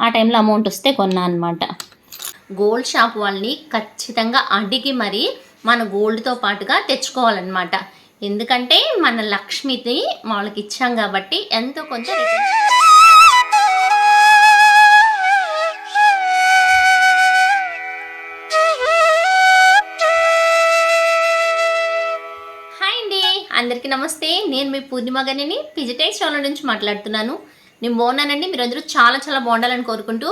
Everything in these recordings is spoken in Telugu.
ఆ టైంలో అమౌంట్ వస్తే కొన్నా అనమాట గోల్డ్ షాప్ వాళ్ళని ఖచ్చితంగా అడిగి మరి మన గోల్డ్తో పాటుగా తెచ్చుకోవాలన్నమాట. ఎందుకంటే మన లక్ష్మిని వాళ్ళకి ఇచ్చాం కాబట్టి ఎంతో కొంచెం హాయ్ అండి. అందరికీ నమస్తే. నేను మీ పూర్ణిమ గనిని పిజిటైజ్ ఛానల్ నుంచి మాట్లాడుతున్నాను. నేను బాగున్నానండి. మీరు అందరూ చాలా చాలా బాగుండాలని కోరుకుంటూ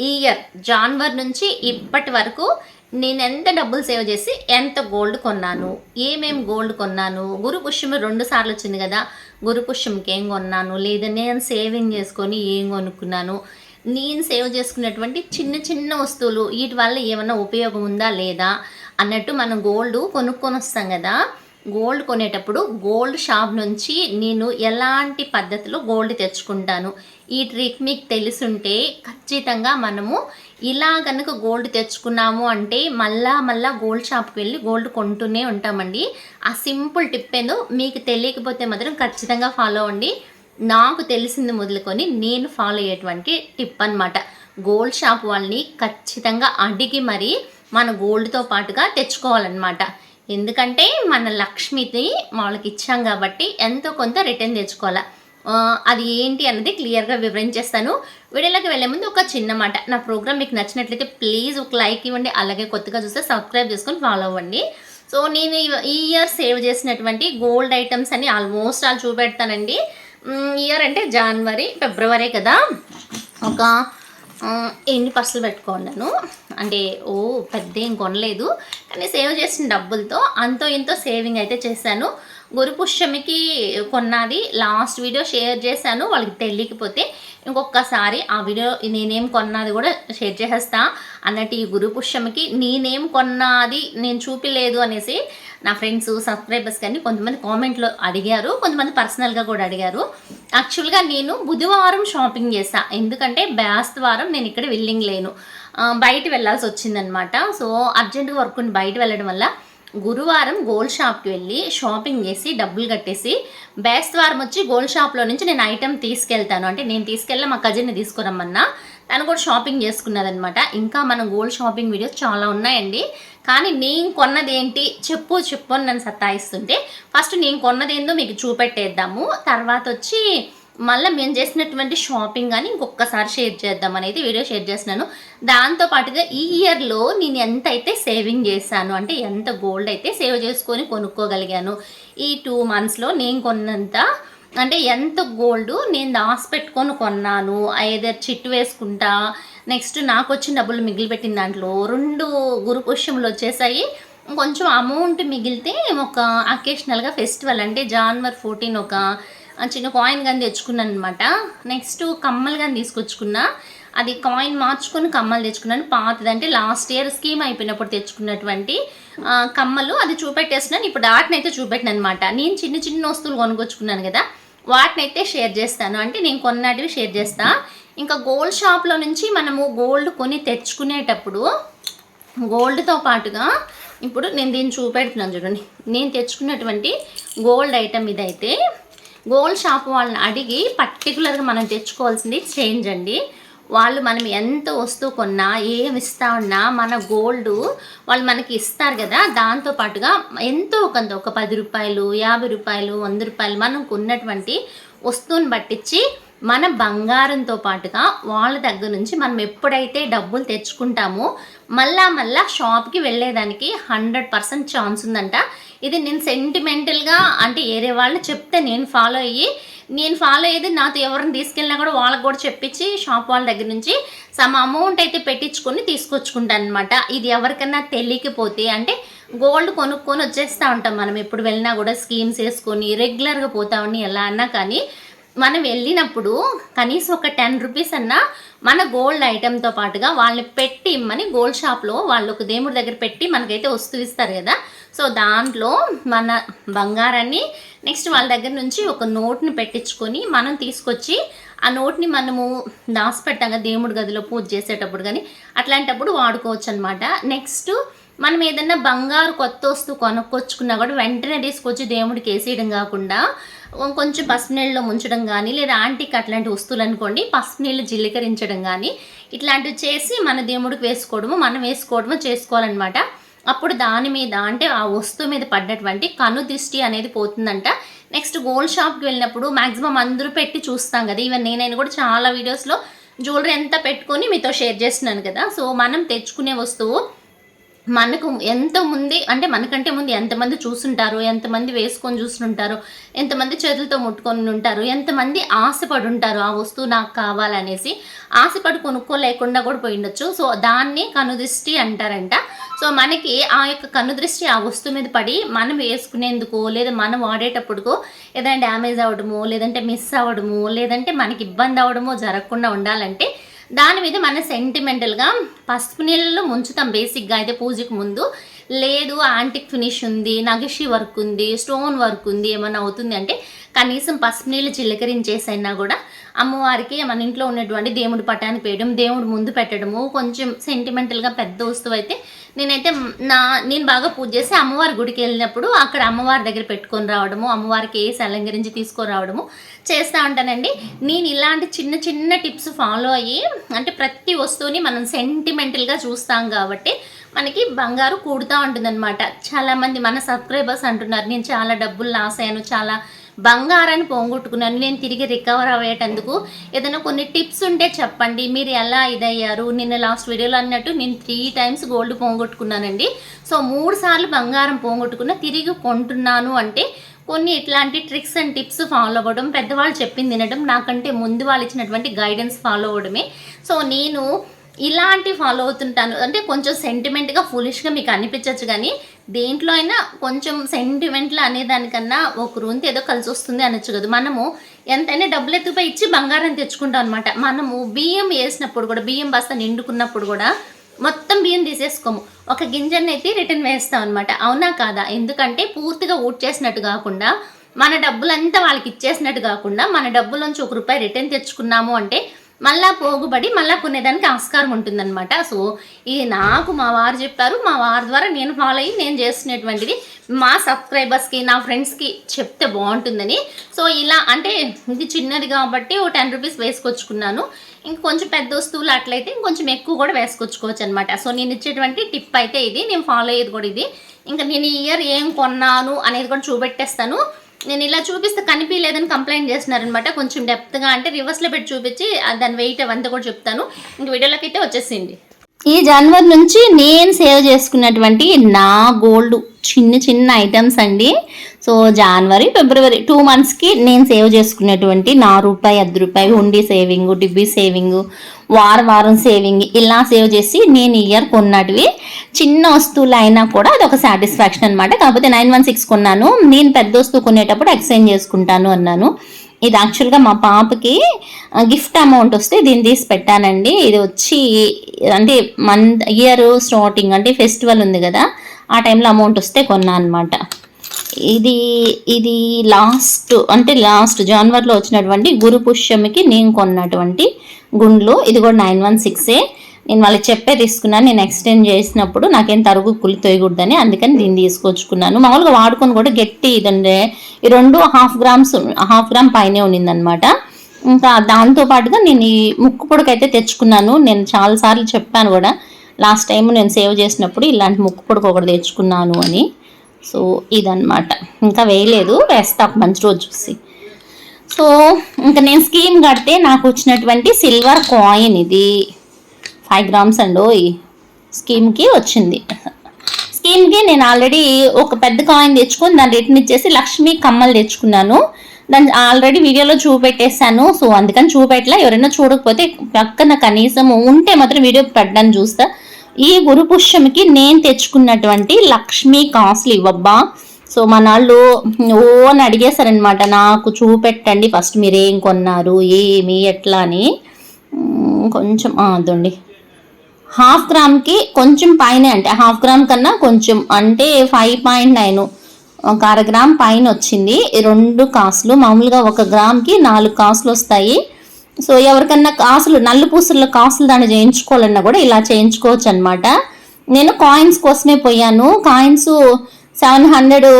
ఈ ఇయర్ జాన్వర్ నుంచి ఇప్పటి వరకు నేను ఎంత డబ్బులు సేవ్ చేసి ఎంత గోల్డ్ కొన్నాను ఏమేమి గోల్డ్ కొన్నాను గురు పుష్యం రెండు సార్లు వచ్చింది కదా గురు పుష్యంకి ఏం కొన్నాను లేదా నేను సేవింగ్ చేసుకొని ఏం కొనుక్కున్నాను నేను సేవ్ చేసుకున్నటువంటి చిన్న చిన్న వస్తువులు వీటి వల్ల ఏమైనా ఉపయోగం ఉందా లేదా అన్నట్టు మనం గోల్డ్ కొనుక్కొని వస్తాం కదా. గోల్డ్ కొనేటప్పుడు గోల్డ్ షాప్ నుంచి నేను ఎలాంటి పద్ధతిలో గోల్డ్ తెచ్చుకుంటాను? ఈ ట్రిక్ మీకు తెలుసుంటే ఖచ్చితంగా మనము ఇలా కనుక గోల్డ్ తెచ్చుకున్నాము అంటే మళ్ళా మళ్ళా గోల్డ్ షాప్కి వెళ్ళి గోల్డ్ కొంటూనే ఉంటామండి. ఆ సింపుల్ టిప్ ఏందో మీకు తెలియకపోతే మాత్రం ఖచ్చితంగా ఫాలో అవ్వండి. నాకు తెలిసింది మొదలుకొని నేను ఫాలో అయ్యేటువంటి టిప్ అన్నమాట. గోల్డ్ షాప్ వాళ్ళని ఖచ్చితంగా అడిగి మరి మన గోల్డ్తో పాటుగా తెచ్చుకోవాలన్నమాట. ఎందుకంటే మన లక్ష్మిని వాళ్ళకి ఇచ్చాం కాబట్టి ఎంతో కొంత రిటర్న్ తెచ్చుకోవాలి. అది ఏంటి అన్నది క్లియర్గా వివరించేస్తాను. వీడియోలోకి వెళ్ళే ముందు ఒక చిన్న మాట. నా ప్రోగ్రామ్ మీకు నచ్చినట్లయితే ప్లీజ్ ఒక లైక్ ఇవ్వండి అలాగే కొత్తగా చూస్తే సబ్స్క్రైబ్ చేసుకొని ఫాలో అవ్వండి. సో నేను ఈ- ఈ ఇయర్ సేవ్ చేసినటువంటి గోల్డ్ ఐటమ్స్ అన్ని ఆల్మోస్ట్ ఆల్ చూపెడతానండి. ఇయర్ అంటే జనవరి ఫిబ్రవరి కదా. ఒక ఎన్ని పర్సులు పెట్టుకున్నాను అంటే ఓ పెద్ద ఏం కొనలేదు. కానీ సేవ్ చేసిన డబ్బులతో అంతో ఇంతో సేవింగ్ అయితే చేశాను. గురు పుష్యమికి కొన్నది. లాస్ట్ వీడియో షేర్ చేశాను. వాళ్ళకి తెలియకపోతే ఇంకొకసారి ఆ వీడియో నేనేం కొన్నది కూడా షేర్ చేసేస్తా. అన్నట్టు ఈ గురు పుష్యమికి నేనేం కొన్నది నేను చూపిలేదు అనేసి నా ఫ్రెండ్స్ సబ్స్క్రైబర్స్ కానీ కొంతమంది కామెంట్లో అడిగారు కొంతమంది పర్సనల్గా కూడా అడిగారు. యాక్చువల్గా నేను బుధవారం షాపింగ్ చేసా ఎందుకంటే వారం నేను ఇక్కడ విల్లింగ్ లేను. బయట వెళ్ళాల్సి వచ్చిందనమాట. సో అర్జెంటుగా వర్క్ ఉండి బయట వెళ్ళడం వల్ల గురువారం గోల్డ్ షాప్కి వెళ్ళి షాపింగ్ చేసి డబ్బులు కట్టేసి వారం వచ్చి గోల్డ్ షాప్లో నుంచి నేను ఐటెం తీసుకెళ్తాను. అంటే నేను తీసుకెళ్ళి మా కజిన్ని తీసుకురమ్మన్నా. తను కూడా షాపింగ్ చేసుకున్నదనమాట ఇంకా మన గోల్డ్ షాపింగ్ వీడియోస్ చాలా ఉన్నాయండి. కానీ నేను కొన్నది ఏంటి? చెప్పు చెప్పు అని నన్ను సత్తాయిస్తుంటే ఫస్ట్ నేను కొన్నది ఏందో మీకు చూపెట్టేద్దాము. తర్వాత వచ్చి మళ్ళీ మేము చేసినటువంటి షాపింగ్ అని ఇంకొకసారి షేర్ చేద్దాం అనేది వీడియో షేర్ చేస్తున్నాను. దాంతో పాటుగా ఈ ఇయర్లో నేను ఎంత అయితే సేవింగ్ చేశాను అంటే ఎంత గోల్డ్ అయితే సేవ్ చేసుకొని కొనుక్కోగలిగాను ఈ టూ మంత్స్లో నేను కొన్నంత అంటే ఎంత గోల్డ్ నేను దాచిపెట్టుకొని కొన్నాను ఐదర్ చిట్టు వేసుకుంటా నెక్స్ట్ నాకు వచ్చిన డబ్బులు మిగిలిపెట్టిన దాంట్లో రెండు గురు పుష్యములు వచ్చేసాయి. కొంచెం అమౌంట్ మిగిలితే ఒక అకేషనల్గా ఫెస్టివల్ అంటే జాన్వర్ ఫోర్టీన్ ఒక చిన్న కాయిన్ కానీ తెచ్చుకున్నాను అనమాట నెక్స్ట్ కమ్మలు కానీ తీసుకొచ్చుకున్నా. అది కాయిన్ మార్చుకొని కమ్మలు తెచ్చుకున్నాను. పాతది అంటే లాస్ట్ ఇయర్ స్కీమ్ అయిపోయినప్పుడు తెచ్చుకున్నటువంటి కమ్మలు. అది చూపెట్టేస్తున్నాను. ఇప్పుడు వాటిని అయితే చూపెట్టిన అనమాట నేను చిన్న చిన్న వస్తువులు కొనుక్కొచ్చుకున్నాను కదా. వాటిని అయితే షేర్ చేస్తాను. అంటే నేను కొన్నటివి షేర్ చేస్తా. ఇంకా గోల్డ్ షాప్లో నుంచి మనము గోల్డ్ కొని తెచ్చుకునేటప్పుడు గోల్డ్తో పాటుగా ఇప్పుడు నేను దీన్ని చూపెడుతున్నాను చూడండి. నేను తెచ్చుకున్నటువంటి గోల్డ్ ఐటమ్ ఇదైతే గోల్డ్ షాప్ వాళ్ళని అడిగి పర్టికులర్గా మనం తెచ్చుకోవాల్సింది చేంజ్ అండి. వాళ్ళు మనం ఎంత వస్తువు కొన్నా ఏం ఇస్తా ఉన్నా మన గోల్డ్ వాళ్ళు మనకి ఇస్తారు కదా దాంతో పాటుగా ఎంతో కొంత ఒక పది రూపాయలు యాభై రూపాయలు వంద రూపాయలు మనకు ఉన్నటువంటి వస్తువుని పట్టించి మన బంగారంతో పాటుగా వాళ్ళ దగ్గర నుంచి మనం ఎప్పుడైతే డబ్బులు తెచ్చుకుంటామో మళ్ళా మళ్ళా షాప్కి వెళ్ళేదానికి హండ్రెడ్ పర్సెంట్ ఛాన్స్ ఉందంట. ఇది నేను సెంటిమెంటల్గా అంటే వేరే వాళ్ళు చెప్తే నేను ఫాలో అయ్యి నేను ఫాలో అయ్యేది నాతో ఎవరిని తీసుకెళ్ళినా కూడా వాళ్ళకి కూడా చెప్పించి షాప్ వాళ్ళ దగ్గర నుంచి సమ అమౌంట్ అయితే పెట్టించుకొని తీసుకొచ్చుకుంటాను అనమాట ఇది ఎవరికన్నా తెలియకపోతే అంటే గోల్డ్ కొనుక్కొని వచ్చేస్తూ ఉంటాం మనం. ఎప్పుడు వెళ్ళినా కూడా స్కీమ్స్ వేసుకొని రెగ్యులర్గా పోతామని ఎలా అన్నా కానీ మనం వెళ్ళినప్పుడు కనీసం ఒక టెన్ రూపీస్ అన్నా మన గోల్డ్ ఐటెంతో పాటుగా వాళ్ళని పెట్టి ఇమ్మని గోల్డ్ షాప్లో వాళ్ళు ఒక దేవుడి దగ్గర పెట్టి మనకైతే వస్తువు ఇస్తారు కదా. సో దాంట్లో మన బంగారాన్ని నెక్స్ట్ వాళ్ళ దగ్గర నుంచి ఒక నోట్ని పెట్టించుకొని మనం తీసుకొచ్చి ఆ నోట్ని మనము దాచిపెట్టాం కదా దేవుడి గదిలో పూజ చేసేటప్పుడు కానీ అట్లాంటప్పుడు వాడుకోవచ్చు అనమాట నెక్స్ట్ మనం ఏదైనా బంగారు కొత్త వస్తువు కొనుక్కొచ్చుకున్నా కూడా వెంటనే తీసుకొచ్చి దేవుడికి వేసేయడం కాకుండా కొంచెం పసుపు నీళ్ళలో ముంచడం కానీ లేదా ఆంటీకి అట్లాంటి వస్తువులు అనుకోండి పసుపు నీళ్ళు జీలకరించడం కానీ ఇట్లాంటివి చేసి మన దేవుడికి వేసుకోవడము మనం వేసుకోవడము చేసుకోవాలన్నమాట. అప్పుడు దాని మీద అంటే ఆ వస్తువు మీద పడ్డటువంటి కను దిష్టి అనేది పోతుందంట. నెక్స్ట్ గోల్డ్ షాప్కి వెళ్ళినప్పుడు మాక్సిమం అందరూ పెట్టి చూస్తాం కదా. ఈవెన్ నేనైనా కూడా చాలా వీడియోస్లో జ్యువెలరీ ఎంత పెట్టుకొని మీతో షేర్ చేస్తున్నాను కదా. సో మనం తెచ్చుకునే వస్తువు మనకు ఎంత ముందు అంటే మనకంటే ముందు ఎంతమంది చూసుంటారు ఎంతమంది వేసుకొని చూసుంటారు ఎంతమంది చేతులతో ముట్టుకొని ఉంటారు ఎంతమంది ఆశపడి ఉంటారు ఆ వస్తువు నాకు కావాలనేసి ఆశపడి కొనుక్కోలేకుండా కూడా పోయిండొచ్చు. సో దాన్ని కనుదృష్టి అంటారంట. సో మనకి ఆ యొక్క కనుదృష్టి ఆ వస్తువు మీద పడి మనం వేసుకునేందుకు లేదా మనం వాడేటప్పుడుకో ఏదైనా డ్యామేజ్ అవ్వడము లేదంటే మిస్ అవ్వడము లేదంటే మనకి ఇబ్బంది అవ్వడము జరగకుండా ఉండాలంటే దాని మీద మన సెంటిమెంటల్గా పసుపు నీళ్ళలో ముంచుతాం బేసిక్గా అయితే పూజకు ముందు. లేదు యాంటిక్ ఫినిష్ ఉంది నగిషి వర్క్ ఉంది స్టోన్ వర్క్ ఉంది ఏమైనా అవుతుంది అంటే కనీసం పసుపు నీళ్ళు చిలకరించేసైనా కూడా అమ్మవారికి మన ఇంట్లో ఉన్నటువంటి దేవుడి పటానికి పేయడం దేవుడు ముందు పెట్టడము కొంచెం సెంటిమెంటల్గా పెద్ద వస్తువు అయితే నేనైతే నా నేను బాగా పూజ చేసి అమ్మవారి గుడికి వెళ్ళినప్పుడు అక్కడ అమ్మవారి దగ్గర పెట్టుకొని రావడము అమ్మవారికి వేసి అలంకరించి తీసుకొని రావడము చేస్తూ ఉంటానండి. నేను ఇలాంటి చిన్న చిన్న టిప్స్ ఫాలో అయ్యి అంటే ప్రతి వస్తువుని మనం సెంటిమెంటల్గా చూస్తాం కాబట్టి మనకి బంగారు కూడుతూ ఉంటుందన్నమాట. చాలామంది మన సబ్స్క్రైబర్స్ అంటున్నారు నేను చాలా డబ్బులు లాస్ అయ్యాను చాలా బంగారాన్ని పోగొట్టుకున్నాను నేను తిరిగి రికవర్ అయ్యేటందుకు. ఏదైనా కొన్ని టిప్స్ ఉంటే చెప్పండి. మీరు ఎలా ఇదయ్యారు? నిన్న లాస్ట్ వీడియోలో అన్నట్టు నేను త్రీ టైమ్స్ గోల్డ్ పోగొట్టుకున్నానండి. సో మూడు సార్లు బంగారం పోగొట్టుకున్న తిరిగి కొంటున్నాను అంటే కొన్ని ఇట్లాంటి ట్రిక్స్ అండ్ టిప్స్ ఫాలో అవ్వడం పెద్దవాళ్ళు చెప్పింది తినడం నాకంటే ముందు వాళ్ళు ఇచ్చినటువంటి గైడెన్స్ ఫాలో అవ్వడమే. సో నేను ఇలాంటి ఫాలో అవుతుంటాను. అంటే కొంచెం సెంటిమెంట్గా ఫులిష్గా మీకు అనిపించవచ్చు కానీ దేంట్లో అయినా కొంచెం సెంటిమెంట్లు అనేదానికన్నా ఒక రూంతి ఏదో కలిసి వస్తుంది అనొచ్చు కదా. మనము ఎంతైనా డబ్బులు ఎత్తుపై ఇచ్చి బంగారం తెచ్చుకుంటాం అనమాట మనము బియ్యం వేసినప్పుడు కూడా బియ్యం బస్తా నిండుకున్నప్పుడు కూడా మొత్తం బియ్యం తీసేసుకోము. ఒక గింజన్ని అయితే రిటర్న్ వేస్తాం అనమాట అవునా కాదా? ఎందుకంటే పూర్తిగా ఊట్ చేసినట్టు కాకుండా మన డబ్బులంతా వాళ్ళకి ఇచ్చేసినట్టు కాకుండా మన డబ్బులోంచి ఒక రూపాయి రిటర్న్ తెచ్చుకున్నాము అంటే మళ్ళా పోగుబడి మళ్ళా కొనేదానికి ఆస్కారం ఉంటుందన్నమాట. సో ఇది నాకు మా వారు చెప్పారు మా వారి ద్వారా నేను ఫాలో అయ్యి నేను చేస్తున్నటువంటిది మా సబ్స్క్రైబర్స్కి నా ఫ్రెండ్స్కి చెప్తే బాగుంటుందని. సో ఇలా అంటే ఇది చిన్నది కాబట్టి ఓ టెన్ రూపీస్ వేసుకొచ్చుకున్నాను. ఇంకొంచెం పెద్ద వస్తువులు అట్లయితే ఇంకొంచెం ఎక్కువ కూడా వేసుకొచ్చుకోవచ్చు అనమాట సో నేను ఇచ్చేటువంటి టిప్ అయితే ఇది నేను ఫాలో అయ్యేది కూడా ఇది. ఇంకా నేను ఈ ఇయర్ ఏం కొన్నాను అనేది కూడా చూపెట్టేస్తాను. నేను ఇలా చూపిస్తే కనిపించలేదని కంప్లైంట్ చేస్తున్నారనమాట కొంచెం డెప్త్గా అంటే రివర్స్లో పెట్టి చూపించి దాని వెయిట్ అవంతా కూడా చెప్తాను. ఇంక వీడియోలోకి అయితే వచ్చేసింది. ఈ జనవరి నుంచి నేను సేవ్ చేసుకున్నటువంటి నా గోల్డ్ చిన్న చిన్న ఐటమ్స్ అండి. సో జనవరి ఫిబ్రవరి టూ మంత్స్కి నేను సేవ్ చేసుకునేటువంటి నా రూపాయి అర్ధ రూపాయి హుండీ సేవింగ్ డిబ్బీ సేవింగ్ వారం వారం సేవింగ్ ఇలా సేవ్ చేసి నేను ఇయర్ కొన్నటివి. చిన్న వస్తువులు అయినా కూడా అది ఒక సాటిస్ఫాక్షన్ అనమాట కాకపోతే నైన్ వన్ సిక్స్ కొన్నాను. నేను పెద్ద వస్తువు కొనేటప్పుడు ఎక్స్చేంజ్ చేసుకుంటాను అన్నాను. ఇది యాక్చువల్గా మా పాపకి గిఫ్ట్ అమౌంట్ వస్తే దీన్ని తీసి పెట్టానండి. ఇది వచ్చి అంటే మంత్ ఇయర్ స్టార్టింగ్ అంటే ఫెస్టివల్ ఉంది కదా ఆ టైంలో అమౌంట్ వస్తే కొన్నా అనమాట ఇది ఇది లాస్ట్ అంటే లాస్ట్ జనవరిలో వచ్చినటువంటి గురు పుష్యమికి నేను కొన్నటువంటి గుండ్లు. ఇది కూడా నైన్ వన్ సిక్సే నేను వాళ్ళకి చెప్పే తీసుకున్నాను. నేను ఎక్స్టెండ్ చేసినప్పుడు నాకేం తరుగు కులి తొయ్యకూడదని అందుకని దీన్ని తీసుకొచ్చుకున్నాను. మామూలుగా వాడుకొని కూడా గట్టి ఇదండే ఈ రెండు హాఫ్ గ్రామ్స్ హాఫ్ గ్రామ్ పైనే ఉన్నిందనమాట ఇంకా దాంతో పాటుగా నేను ఈ ముక్కు పొడకైతే తెచ్చుకున్నాను. నేను చాలాసార్లు చెప్పాను కూడా లాస్ట్ టైం నేను సేవ్ చేసినప్పుడు ఇలాంటి ముక్కు పొడక ఒకటి తెచ్చుకున్నాను అని. సో ఇదనమాట ఇంకా వేయలేదు వేస్తా మంచి రోజు చూసి. సో ఇంకా నేను స్కీమ్ కడితే నాకు వచ్చినటువంటి సిల్వర్ కాయిన్ ఇది. ఫైవ్ గ్రామ్స్ అండి ఈ స్కీమ్కి వచ్చింది. స్కీమ్కి నేను ఆల్రెడీ ఒక పెద్ద కాయిన్ తెచ్చుకొని దాన్ని రిటర్న్ ఇచ్చేసి లక్ష్మీ కమ్మలు తెచ్చుకున్నాను. దాన్ని ఆల్రెడీ వీడియోలో చూపెట్టేశాను. సో అందుకని చూపెట్టలే. ఎవరైనా చూడకపోతే పక్కన కనీసం ఉంటే మాత్రం వీడియో పెట్టడానికి చూస్తా. ఈ గురు పుష్యంకి నేను తెచ్చుకున్నటువంటి లక్ష్మీ కాస్ట్లు ఇవ్వబ్బా. సో మా వాళ్ళు ఓ అని అడిగేశారనమాట నాకు చూపెట్టండి. ఫస్ట్ మీరేం కొన్నారు? ఏమి? ఎట్లా? అని. కొంచెం అదండి. హాఫ్ గ్రామ్కి కొంచెం పైన అంటే హాఫ్ గ్రామ్ కన్నా కొంచెం అంటే ఫైవ్ పాయింట్ నైన్ ఒక అర గ్రామ్ పైన వచ్చింది. రెండు కాసులు మామూలుగా ఒక గ్రామ్కి నాలుగు కాసులు వస్తాయి. సో ఎవరికన్నా కాసులు నల్లు పూసల్లో కాసులు దాన్ని చేయించుకోవాలన్నా కూడా ఇలా చేయించుకోవచ్చు అనమాట నేను కాయిన్స్ కోసమే పోయాను. Coins seven hundred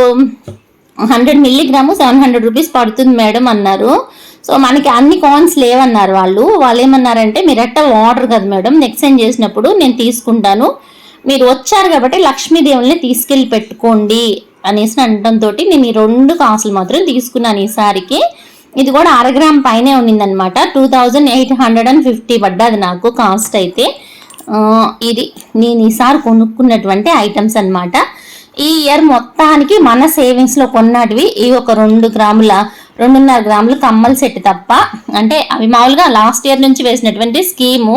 hundred milligram seven hundred rupees పడుతుంది మేడం అన్నారు. సో మనకి అన్ని కాయిన్స్ లేవన్నారు వాళ్ళు. వాళ్ళు ఏమన్నారంటే మీరు అట్ట ఆర్డర్ కదా మేడం ఎక్స్చేంజ్ చేసినప్పుడు నేను తీసుకుంటాను. మీరు వచ్చారు కాబట్టి లక్ష్మీదేవుల్ని తీసుకెళ్ళి పెట్టుకోండి అనేసి అనడంతో నేను ఈ రెండు కాసులు మాత్రం తీసుకున్నాను ఈసారికి ఇది కూడా అరగ్రామ్ పైనే ఉన్నిందనమాట. Two thousand eight hundred and fifty పడ్డది నాకు కాస్ట్ అయితే. ఇది నేను ఈసారి కొనుక్కున్నటువంటి ఐటమ్స్ అనమాట ఈ ఇయర్ మొత్తానికి మన సేవింగ్స్లో కొన్నటివి ఈ ఒక రెండు గ్రాముల రెండున్నర గ్రాముల కమ్మల సెట్ తప్ప అంటే అవి మామూలుగా లాస్ట్ ఇయర్ నుంచి వేసినటువంటి స్కీము.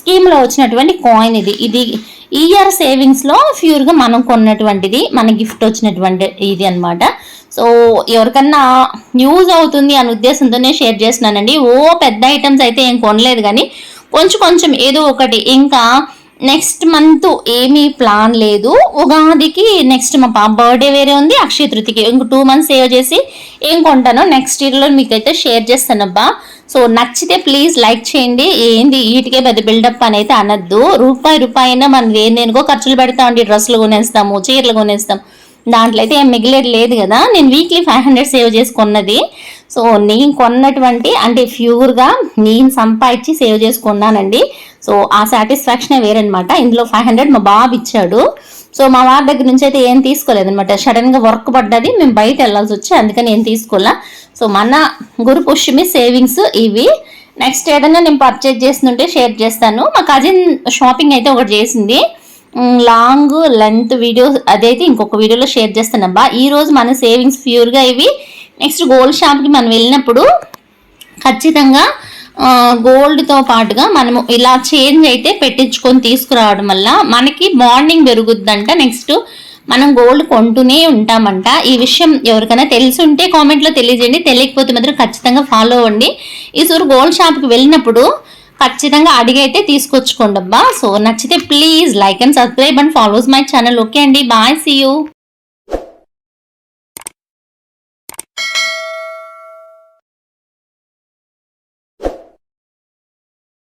స్కీమ్లో వచ్చినటువంటి కాయిన్ ఇది. ఇది ఈ ఇయర్ సేవింగ్స్లో ప్యూర్గా మనం కొన్నటువంటిది మన గిఫ్ట్ వచ్చినటువంటి ఇది అన్నమాట. సో ఎవరికన్నా యూజ్ అవుతుంది అనే ఉద్దేశంతోనే షేర్ చేస్తున్నానండి. ఓ పెద్ద ఐటమ్స్ అయితే ఏం కొనలేదు కానీ కొంచెం కొంచెం ఏదో ఒకటి ఇంకా నెక్స్ట్ మంత్ ఏమీ ప్లాన్ లేదు. ఉగాదికి నెక్స్ట్ మా పాప బర్త్డే వేరే ఉంది అక్షయ తృతికి ఇంక టూ మంత్స్ సేవ్ చేసి ఏం కొంటానో నెక్స్ట్ ఇయర్లో మీకైతే షేర్ చేస్తానబ్బా. సో నచ్చితే ప్లీజ్ లైక్ చేయండి. ఏంది వీటికే పెద్ద బిల్డప్ అని అయితే అనద్దు. రూపాయి రూపాయి అయినా మనం ఏం దేనికో ఖర్చులు పెడతామండి. డ్రెస్సులు కొనేస్తాము చీరలు కొనేస్తాం దాంట్లో అయితే ఏం మిగిలేదు లేదు కదా. నేను వీక్లీ ఫైవ్ హండ్రెడ్ సేవ్ చేసుకున్నది. సో నేను కొన్నటువంటి అంటే ప్యూర్గా నేను సంపాదించి సేవ్ చేసుకున్నానండి. సో ఆ సాటిస్ఫాక్షనే వేరనమాట ఇందులో ఫైవ్ హండ్రెడ్ మా బాబు ఇచ్చాడు. సో మా వారి దగ్గర నుంచి అయితే ఏం తీసుకోలేదనమాట సడన్గా వర్క్ పడ్డది మేము బయట వెళ్ళాల్సి వచ్చి అందుకని ఏం తీసుకోలే. సో మన గురు పుష్మి సేవింగ్స్ ఇవి. నెక్స్ట్ ఏదైనా నేను పర్చేజ్ చేస్తుంటే షేర్ చేస్తాను. మా కజిన్ షాపింగ్ అయితే ఒకటి చేసింది. లాంగ్ లెంత్ వీడియో అదైతే ఇంకొక వీడియోలో షేర్ చేస్తానబ్బా. ఈరోజు మన సేవింగ్స్ ప్యూర్గా ఇవి. నెక్స్ట్ గోల్డ్ షాప్కి మనం వెళ్ళినప్పుడు ఖచ్చితంగా గోల్డ్తో పాటుగా మనము ఇలా చేంజ్ అయితే పెట్టించుకొని తీసుకురావడం వల్ల మనకి మార్నింగ్ పెరుగుద్దంట. నెక్స్ట్ మనం గోల్డ్ కొంటూనే ఉంటామంట. ఈ విషయం ఎవరికైనా తెలిసి ఉంటే కామెంట్లో తెలియజేయండి. తెలియకపోతే మాత్రం ఖచ్చితంగా ఫాలో అవ్వండి. ఈ సూరు గోల్డ్ షాప్కి వెళ్ళినప్పుడు ఖచ్చితంగా అడిగైతే తీసుకొచ్చుకోండి అబ్బా సో నచ్చితే please like and subscribe and follows my channel okay అండి బాయ్ సీ యూ